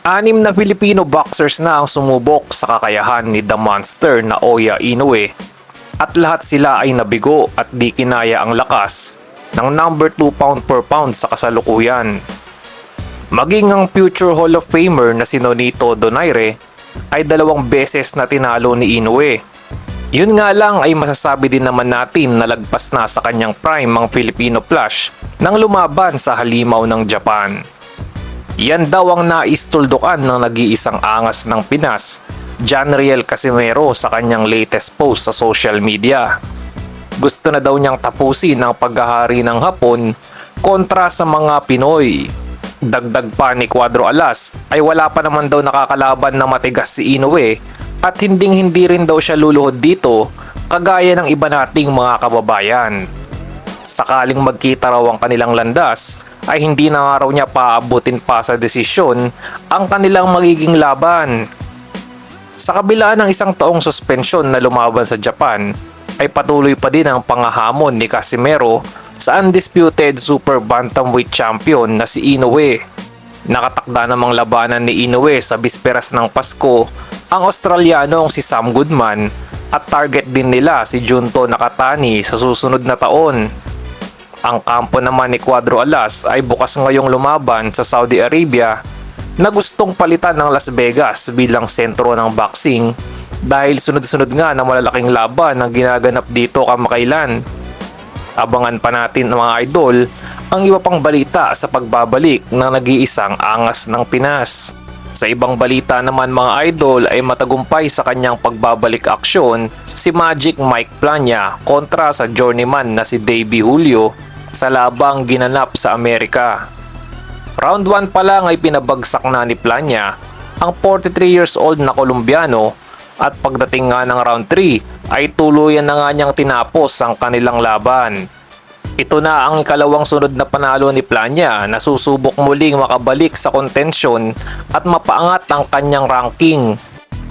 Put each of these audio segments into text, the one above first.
Anim na Filipino boxers na ang sumubok sa kakayahan ni The Monster na Oya Inoue at lahat sila ay nabigo at di kinaya ang lakas ng number 2 pound per pound sa kasalukuyan. Maging ang future Hall of Famer na si Nonito Donaire ay dalawang beses na tinalo ni Inoue. Yun nga lang ay masasabi din naman natin na lagpas na sa kanyang prime ang Filipino Flash nang lumaban sa halimaw ng Japan. Yan daw ang naistuldukan ng nag-iisang angas ng Pinas, John Riel Casimero sa kanyang latest post sa social media. Gusto na daw niyang tapusin ang paghahari ng Hapon kontra sa mga Pinoy. Dagdag pa ni Cuadro Alas ay wala pa naman daw nakakalaban na matigas si Inoue at hinding hindi rin daw siya luluhod dito kagaya ng iba nating mga kababayan. Sakaling magkita raw ang kanilang landas ay hindi na nga raw niya paabutin pa sa desisyon ang kanilang magiging laban. Sa kabila ng isang taong suspensyon na lumaban sa Japan, ay patuloy pa din ang pangahamon ni Casimero sa undisputed super bantamweight champion na si Inoue. Nakatakda namang labanan ni Inoue sa bisperas ng Pasko ang Australianong si Sam Goodman at target din nila si Junto Nakatani sa susunod na taon. Ang kampo naman ni Cuadro Alas ay bukas ngayong lumaban sa Saudi Arabia na gustong palitan ng Las Vegas bilang sentro ng boxing dahil sunod-sunod nga na malalaking laban ang ginaganap dito kamakailan. Abangan pa natin mga idol ang iba pang balita sa pagbabalik ng nag-iisang angas ng Pinas. Sa ibang balita naman mga idol ay matagumpay sa kanyang pagbabalik aksyon si Magic Mike Plania kontra sa journeyman na si Davey Julio sa labang ginanap sa Amerika. Round 1 pa lang ay pinabagsak na ni Plania ang 43 years old na Kolumbiano at pagdating nga ng round 3 ay tuluyan na nga niyang tinapos ang kanilang laban. Ito na ang ikalawang sunod na panalo ni Plania na susubok muling makabalik sa contention at mapaangat ang kanyang ranking.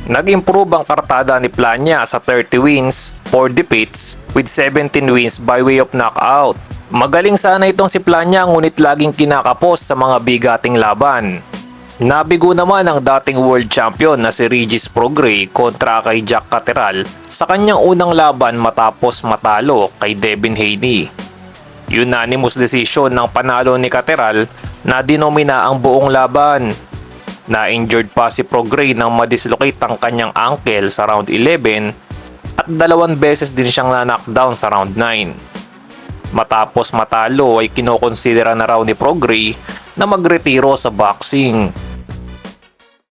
Nag-improve ang kartada ni Plania sa 30 wins, 4 defeats with 17 wins by way of knockout. Magaling sana itong si Plania ngunit laging kinakapos sa mga bigating laban. Nabigo naman ang dating world champion na si Regis Progrey kontra kay Jack Cateral sa kanyang unang laban matapos matalo kay Devin Haney. Unanimous decision ng panalo ni Cateral na dinomina ang buong laban. Na-injured pa si Progrey nang madislocate ang kanyang ankle sa round 11 at dalawang beses din siyang na-knockdown sa round 9. Matapos matalo ay kinokonsidera na raw ni Progrey na magretiro sa boxing.